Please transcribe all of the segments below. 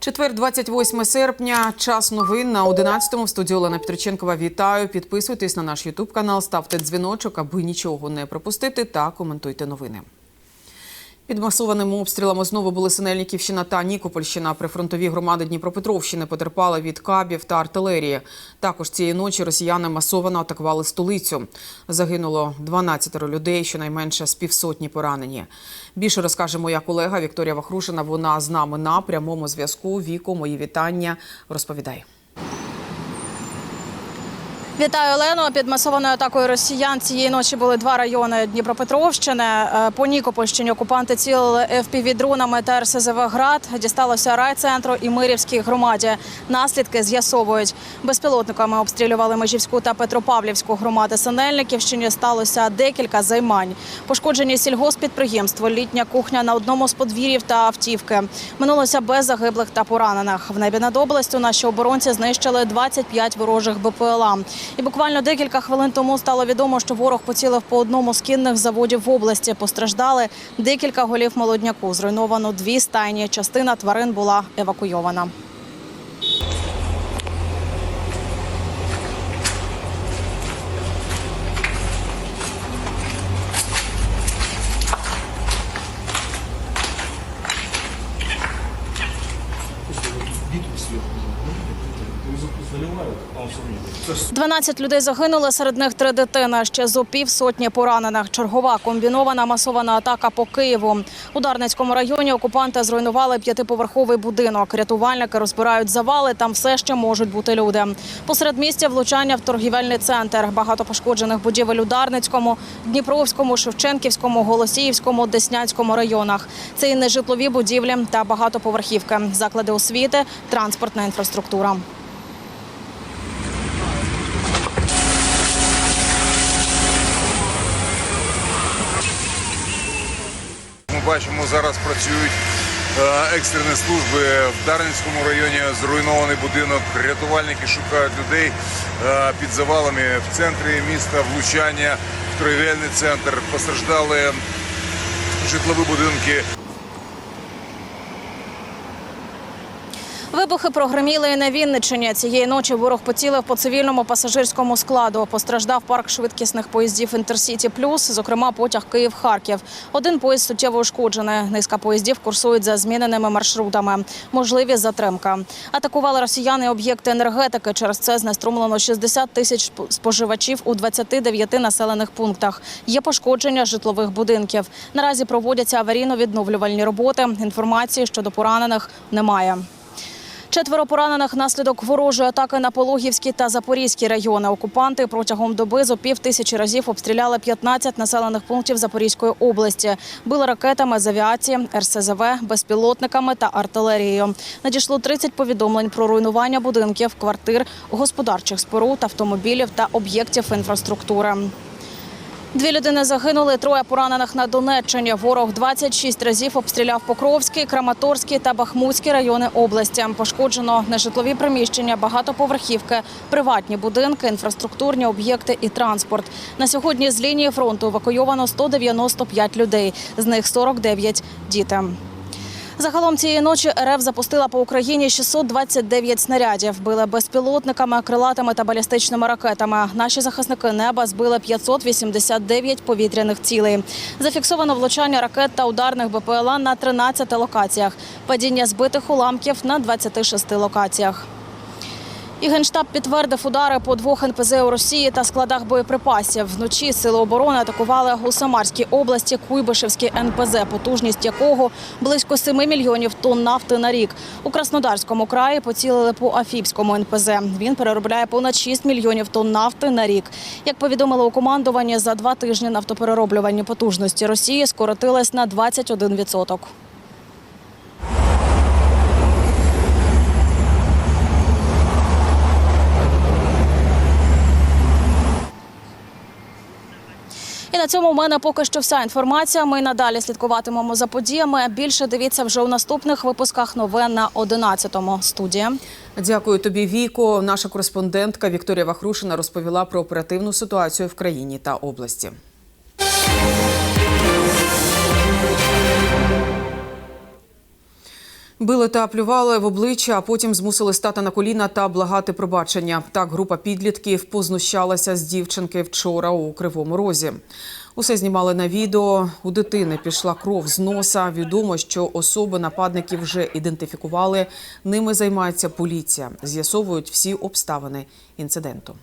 Четвер, 28 серпня. Час новин на 11-му. В студії Олена Петриченкова. Вітаю. Підписуйтесь на наш Ютуб канал, ставте дзвіночок, аби нічого не пропустити, та коментуйте новини. Під масованими обстрілами знову були Синельниківщина та Нікопольщина. Прифронтові громади Дніпропетровщини потерпали від кабів та артилерії. Також цієї ночі росіяни масово атакували столицю. Загинуло 12 людей, щонайменше з півсотні поранені. Більше розкаже моя колега Вікторія Вахрушина. Вона з нами на прямому зв'язку. Віко, мої вітання. Розповідай. Вітаю Олено. Під масованою атакою росіян цієї ночі були два райони Дніпропетровщини. Е, По Нікопольщині окупанти цілили FPV-дронами та РСЗВ «Град». Дісталося райцентру і Мирівській громаді. Наслідки з'ясовують. Безпілотниками обстрілювали Межівську та Петропавлівську громади Синельниківщині. Сталося декілька займань. Пошкоджені сільгоспідприємство, літня кухня на одному з подвір'їв та автівки. Минулося без загиблих та поранених. В небі над областю наші оборонці знищили 25 ворожих БПЛА. І буквально декілька хвилин тому стало відомо, що ворог поцілив по одному з кінних заводів в області. Постраждали декілька голів молодняку. Зруйновано дві стайні. Частина тварин була евакуйована. заливают, а он все равно не Это ж 12 людей загинули, серед них три дитини. Ще зо півсотні поранених. Чергова комбінована масована атака по Києву. У Дарницькому районі окупанти зруйнували п'ятиповерховий будинок. Рятувальники розбирають завали. Там все ще можуть бути люди. Посеред місця влучання в торгівельний центр. Багато пошкоджених будівель у Дарницькому, Дніпровському, Шевченківському, Голосіївському, Деснянському районах. Це і нежитлові будівлі та багатоповерхівки, заклади освіти, транспортна інфраструктура. Бачимо, зараз працюють е, екстрені служби в Дарницькому районі. Зруйнований будинок. Рятувальники шукають людей е, під завалами в центрі міста. Влучання в тривельний центр. Постраждали житлові будинки. Вибухи прогреміли і на Вінниччині. Цієї ночі ворог поцілив по цивільному пасажирському складу. Постраждав парк швидкісних поїздів Інтерсіті Плюс, зокрема потяг Київ-Харків. Один поїзд суттєво ушкоджений. Низка поїздів курсують за зміненими маршрутами. Можливі затримка. Атакували росіяни об'єкти енергетики. Через це знеструмлено 60 тисяч споживачів у 29 населених пунктах. Є пошкодження житлових будинків. Наразі проводяться аварійно-відновлювальні роботи. Інформації щодо поранених немає. Четверо поранених внаслідок ворожої атаки на Пологівський та Запорізький райони. Окупанти протягом доби зо пів тисячі разів обстріляли 15 населених пунктів Запорізької області. Били ракетами з авіації, РСЗВ, безпілотниками та артилерією. Надійшло 30 повідомлень про руйнування будинків, квартир, господарчих споруд, автомобілів та об'єктів інфраструктури. Дві людини загинули, троє поранених на Донеччині. Ворог 26 разів обстріляв Покровський, Краматорський та Бахмутський райони області. Пошкоджено нежитлові приміщення, багатоповерхівки, приватні будинки, інфраструктурні об'єкти і транспорт. На сьогодні з лінії фронту евакуйовано 195 людей, з них 49 – діти. Загалом цієї ночі РФ запустила по Україні 629 снарядів. Били безпілотниками, крилатими та балістичними ракетами. Наші захисники неба збили 589 повітряних цілей. Зафіксовано влучання ракет та ударних БПЛА на 13 локаціях. Падіння збитих уламків на 26 локаціях. І Генштаб підтвердив удари по двох НПЗ у Росії та складах боєприпасів. Вночі сили оборони атакували у Самарській області Куйбишевський НПЗ, потужність якого близько 7 мільйонів тонн нафти на рік. У Краснодарському краї поцілили по Афіпському НПЗ. Він переробляє понад 6 мільйонів тонн нафти на рік. Як повідомили у командуванні, за два тижні нафтоперероблювальні потужності Росії скоротились на 21%. На цьому в мене поки що вся інформація. Ми надалі слідкуватимемо за подіями. Більше дивіться вже у наступних випусках новин на 11-му. Студія. Дякую тобі, Віко. Наша кореспондентка Вікторія Вахрушина розповіла про оперативну ситуацію в країні та області. Били та плювали в обличчя, а потім змусили стати на коліна та благати пробачення. Так група підлітків познущалася з дівчинки вчора у Кривому Розі. Усе знімали на відео. У дитини пішла кров з носа. Відомо, що особи нападників вже ідентифікували. Ними займається поліція. З'ясовують всі обставини інциденту.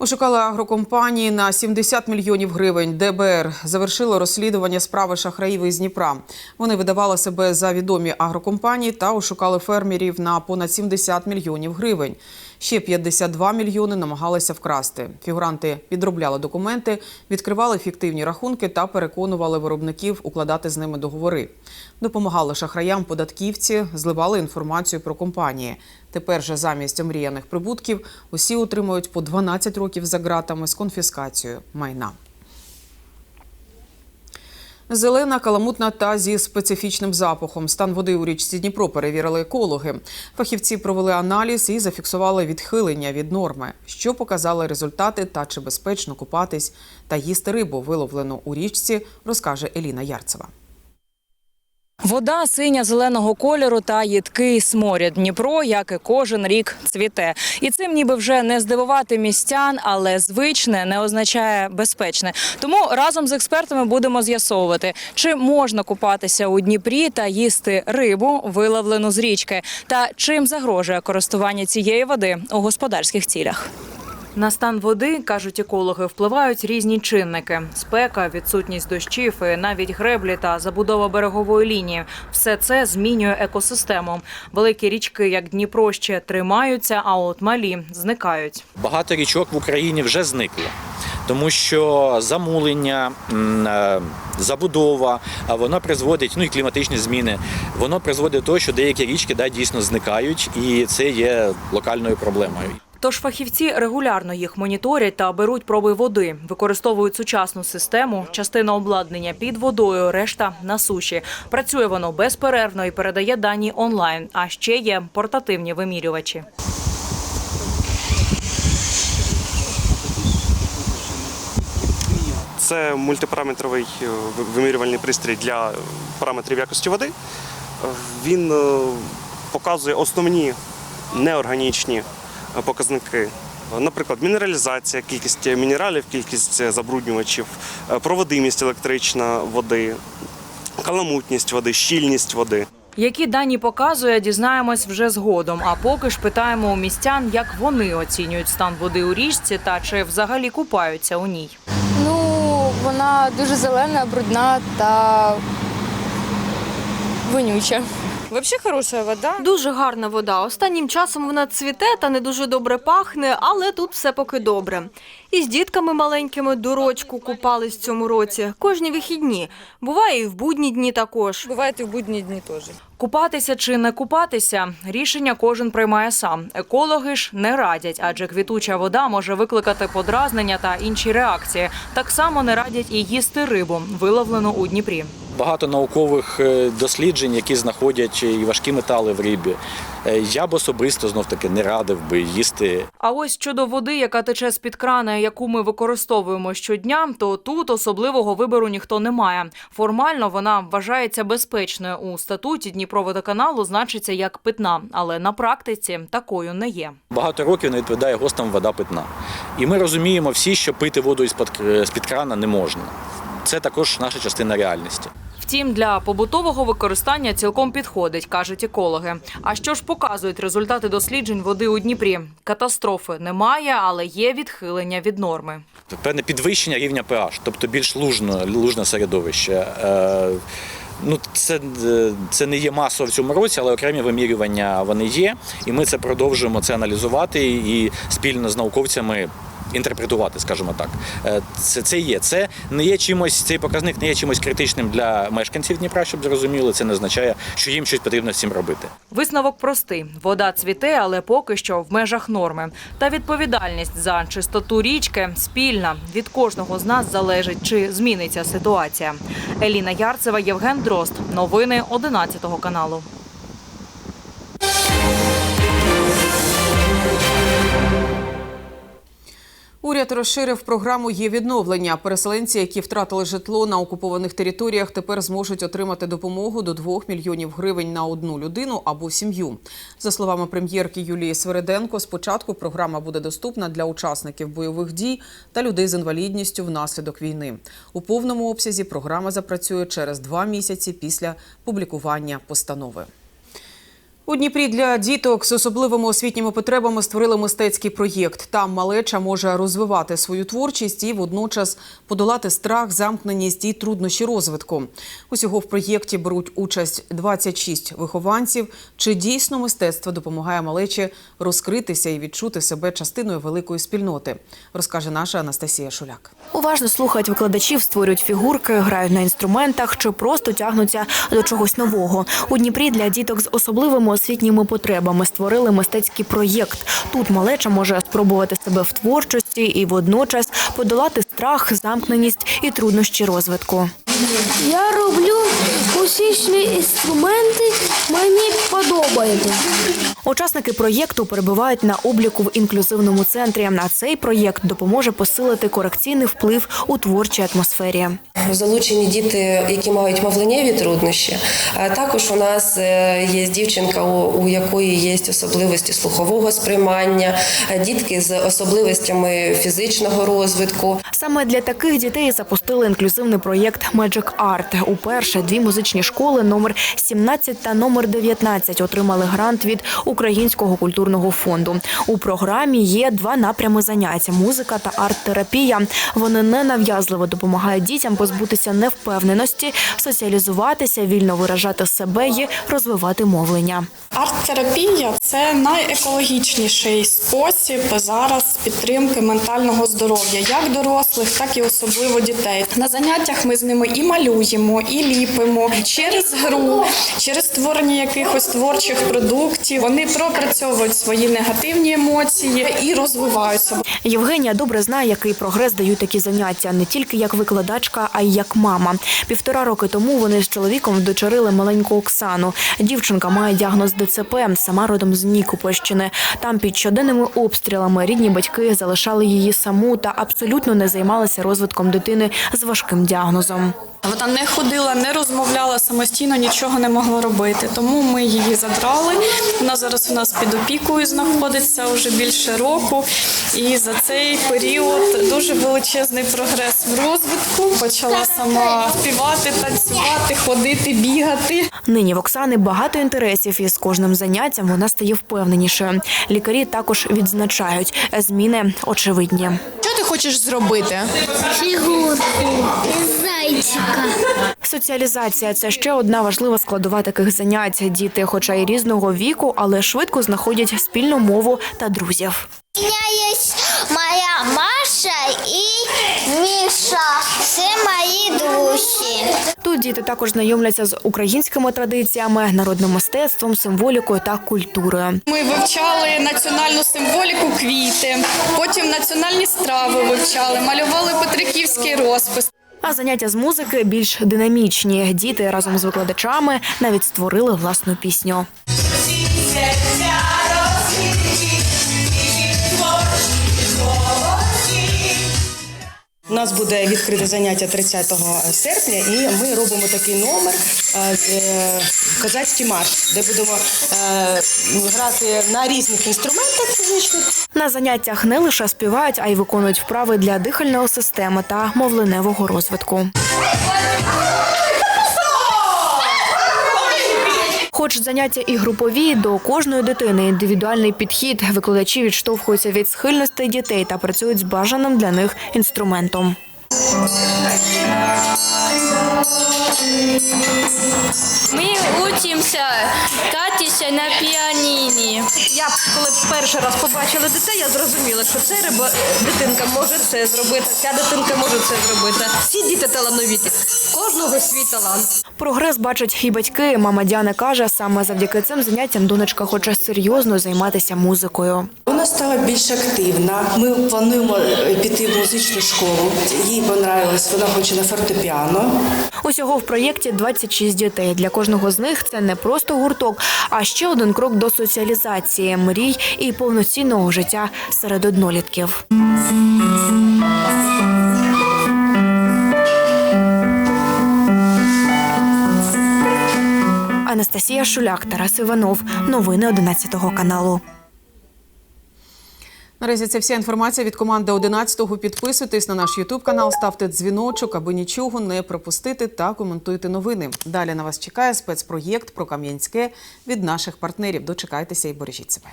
Ошукали агрокомпанії на 70 мільйонів гривень. ДБР завершило розслідування справи шахраїв із Дніпра. Вони видавали себе за відомі агрокомпанії та ошукали фермерів на понад 70 мільйонів гривень. Ще 52 мільйони намагалися вкрасти. Фігуранти підробляли документи, відкривали фіктивні рахунки та переконували виробників укладати з ними договори. Допомагали шахраям податківці, зливали інформацію про компанії. Тепер же замість омріяних прибутків усі отримують по 12 років за ґратами з конфіскацією майна. Зелена, каламутна та зі специфічним запахом. Стан води у річці Дніпро перевірили екологи. Фахівці провели аналіз і зафіксували відхилення від норми, що показали результати та чи безпечно купатись та їсти рибу, виловлену у річці, розкаже Еліна Ярцева. Вода синя зеленого кольору та їдкий сморід. Дніпро, як і кожен рік, цвіте. І цим ніби вже не здивувати містян, але звичне не означає безпечне. Тому разом з експертами будемо з'ясовувати, чи можна купатися у Дніпрі та їсти рибу, виловлену з річки, та чим загрожує користування цієї води у господарських цілях. На стан води, кажуть екологи, впливають різні чинники: спека, відсутність дощів, і навіть греблі та забудова берегової лінії. Все це змінює екосистему. Великі річки, як Дніпро, ще тримаються, а от малі зникають. Багато річок в Україні вже зникло. Тому що замулення, е, забудова, а воно призводить, ну і кліматичні зміни, воно призводить до того, що деякі річки да, дійсно зникають, і це є локальною проблемою. Тож фахівці регулярно їх моніторять та беруть проби води, використовують сучасну систему, частина обладнання під водою, решта на суші. Працює воно безперервно і передає дані онлайн. А ще є портативні вимірювачі. Це мультипараметровий е, вимірювальний пристрій для параметрів якості води. Він е, показує основні неорганічні показники. Е, Наприклад, мінералізація, кількість мінералів, кількість забруднювачів, е, проводимість електрична води, каламутність води, щільність води. Які дані показує, дізнаємось вже згодом. А поки ж питаємо у містян, як вони оцінюють стан води у річці та чи взагалі купаються у ній. Ну, вона дуже зелена, брудна та вонюча. Вообще хороша вода. Дуже гарна вода. Останнім часом вона цвіте та не дуже добре пахне, але тут все поки добре. І з дітками маленькими до рочку купались в цьому році. Кожні вихідні. Буває і в будні дні також. Бывает и в будние дни тоже. Купатися чи не купатися рішення кожен приймає сам. Екологи ж не радять, адже квітуча вода може викликати подразнення та інші реакції. Так само не радять і їсти рибу, виловлену у Дніпрі. Багато наукових е, досліджень, які знаходять і важкі метали в рибі. Е, Я б особисто знов таки не радив би їсти А ось щодо води, яка тече з під крана, яку ми використовуємо щодня, то тут особливого вибору ніхто не має. Формально вона вважається безпечною у статуті Дніпроводоканалу, значиться як питна, але на практиці такою не є. багато років не відповідає ГОСТам вода питна. І ми розуміємо всі, що пити воду із-під з-під крана не можна. Це також наша частина реальності. Втім, для побутового використання цілком підходить, кажуть екологи. А що ж показують результати досліджень води у Дніпрі? Катастрофи немає, але є відхилення від норми. Певне підвищення рівня pH, тобто більш лужно, лужне середовище. Е, Ну, це, е, це не є масово в цьому році, але окремі вимірювання вони є, і ми це продовжуємо це аналізувати і спільно з науковцями інтерпретувати, скажімо так. Е, Це, це є. Це не є чимось, цей показник не є чимось критичним для мешканців Дніпра, щоб зрозуміли. Це не означає, що їм щось потрібно цим робити. Висновок простий: вода цвіте, але поки що в межах норми. Та відповідальність за чистоту річки спільна. Від кожного з нас залежить, чи зміниться ситуація. Еліна Ярцева, Євген Дрозд. Новини 11 каналу. Уряд розширив програму є відновлення. Переселенці, які втратили житло на окупованих територіях, тепер зможуть отримати допомогу до 2 мільйонів гривень на одну людину або сім'ю. За словами прем'єрки Юлії Свериденко, спочатку програма буде доступна для учасників бойових дій та людей з інвалідністю внаслідок війни. У повному обсязі програма запрацює через два місяці після публікування постанови. У Дніпрі для діток з особливими освітніми потребами створили мистецький проєкт. Там малеча може розвивати свою творчість і водночас подолати страх, замкненість і труднощі розвитку. Усього в проєкті беруть участь 26 вихованців. Чи дійсно мистецтво допомагає малечі розкритися і відчути себе частиною великої спільноти, розкаже наша Анастасія Шуляк. Уважно слухають викладачів, створюють фігурки, грають на інструментах чи просто тягнуться до чогось нового. У Дніпрі для діток з особливими освітніми потребами створили мистецький проєкт. Тут малеча може спробувати себе в творчості і водночас подолати страх, замкненість і труднощі розвитку. Я роблю музичні інструменти, мені подобається. Учасники проєкту перебувають на обліку в інклюзивному центрі. А цей проєкт допоможе посилити корекційний вплив у творчій атмосфері. Залучені діти, які мають мовленнєві труднощі. А також у нас е, є дівчинка, у у якої є особливості слухового сприймання, е, дітки з особливостями фізичного розвитку. Саме для таких дітей запустили інклюзивний проєкт Magic Art. Уперше дві музичні школи номер 17 та номер 19 отримали грант від Українського культурного фонду. У програмі є два напрями занять: музика та арт-терапія. Вони ненав'язливо допомагають дітям позбутися невпевненості, соціалізуватися, вільно виражати себе і розвивати мовлення. Арт-терапія це найекологічніший спосіб зараз підтримки ментального здоров'я, як дорослих, так і особливо дітей. На заняттях ми з ними і малюємо, і ліпимо через гру, через створення якихось творчих продуктів. Вони пропрацьовують свої негативні емоції і розвиваються. Євгенія добре знає, який прогрес дають такі заняття не тільки як викладачка, а й як мама. Півтора роки тому вони з чоловіком вдочерили маленьку Оксану. Дівчинка має діагноз ДЦП, сама родом з Нікопольщини. Там під щоденними обстрілами рідні батьки залишали її саму та абсолютно не займалися розвитком дитини з важким діагнозом. Вона не ходила, не розмовляла самостійно, нічого не могла робити. Тому ми її забрали. Вона зараз у нас під опікою знаходиться вже більше року. І за цей період дуже величезний прогрес в розвитку. Почала сама співати, танцювати, ходити, бігати. Нині в Оксани багато інтересів, і з кожним заняттям вона стає впевненішою. Лікарі також відзначають зміни очевидні. Ти хочеш зробити? Фігурку, зайчика. Соціалізація це ще одна важлива складова таких занять. Діти, хоча й різного віку, але швидко знаходять спільну мову та друзів. У мене є моя Маша і Міша. Це мої. Тут діти також знайомляться з українськими традиціями, народним мистецтвом, символікою та культурою. Ми вивчали національну символіку квіти, потім національні страви вивчали, малювали петриківський розпис. А заняття з музики більш динамічні. Діти разом з викладачами навіть створили власну пісню. У нас буде відкрите заняття 30 серпня, і ми робимо такий номер е, е, козацький марш, де будемо е, грати на різних інструментах фізичних. На заняттях не лише співають, а й виконують вправи для дихальної системи та мовленевого розвитку. Хоч заняття і групові, до кожної дитини індивідуальний підхід. Викладачі відштовхуються від схильностей дітей та працюють з бажаним для них інструментом. Ми учимося кататися на піаніні. Я коли перший раз побачила дітей, я зрозуміла, що ця риба дитинка може це зробити, ця дитинка може це зробити. Всі діти талановиті, в кожного свій талант. Прогрес бачать і батьки. Мама Діана каже, саме завдяки цим заняттям донечка хоче серйозно займатися музикою. Вона стала більш активна. Ми плануємо е, піти в музичну школу. Їй понравилось, вона хоче на фортепіано. Усього в проєкті 26 дітей. Для кожного з них це не просто гурток, а ще один крок до соціалізації, мрій і повноцінного життя серед однолітків. Анастасія Шуляк, Тарас Іванов. Новини 11 каналу. Наразі це вся інформація від команди 11-го. Підписуйтесь на наш Ютуб канал, ставте дзвіночок, аби нічого не пропустити та коментуйте новини. Далі на вас чекає спецпроєкт про Кам'янське від наших партнерів. Дочекайтеся і бережіть себе.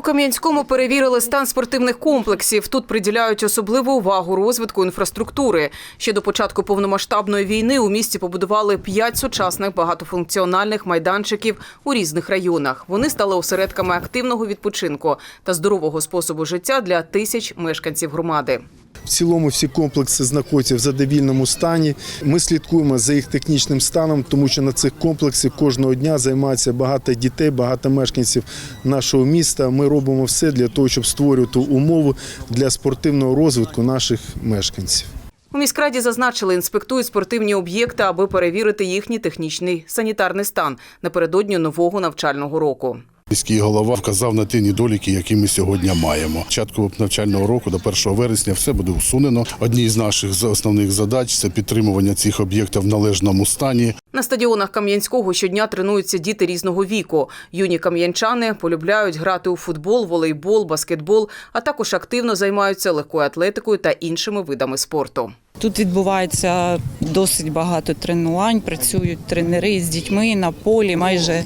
У Кам'янському перевірили стан спортивних комплексів. Тут приділяють особливу увагу розвитку інфраструктури. Ще до початку повномасштабної війни у місті побудували п'ять сучасних багатофункціональних майданчиків у різних районах. Вони стали осередками активного відпочинку та здорового способу життя для тисяч мешканців громади. В цілому всі комплекси знаходяться в задовільному стані. Ми слідкуємо за їх технічним станом, тому що на цих комплексах кожного дня займається багато дітей, багато мешканців нашого міста. Ми робимо все для того, щоб створювати умови для спортивного розвитку наших мешканців. У міськраді зазначили, інспектують спортивні об'єкти, аби перевірити їхній технічний санітарний стан напередодні нового навчального року. Міський голова вказав на ті недоліки, які ми сьогодні маємо. Початку навчального року до 1 вересня все буде усунено. Одні з наших основних задач це підтримування цих об'єктів в належному стані. На стадіонах Кам'янського щодня тренуються діти різного віку. Юні кам'янчани полюбляють грати у футбол, волейбол, баскетбол, а також активно займаються легкою атлетикою та іншими видами спорту. Тут відбувається досить багато тренувань. Працюють тренери з дітьми на полі майже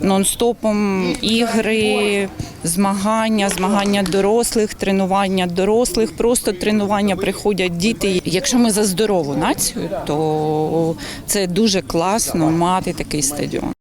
нон-стопом. Ігри, змагання, змагання дорослих, тренування дорослих. Просто тренування приходять діти. Якщо ми за здорову націю, то це дуже класно мати такий стадіон.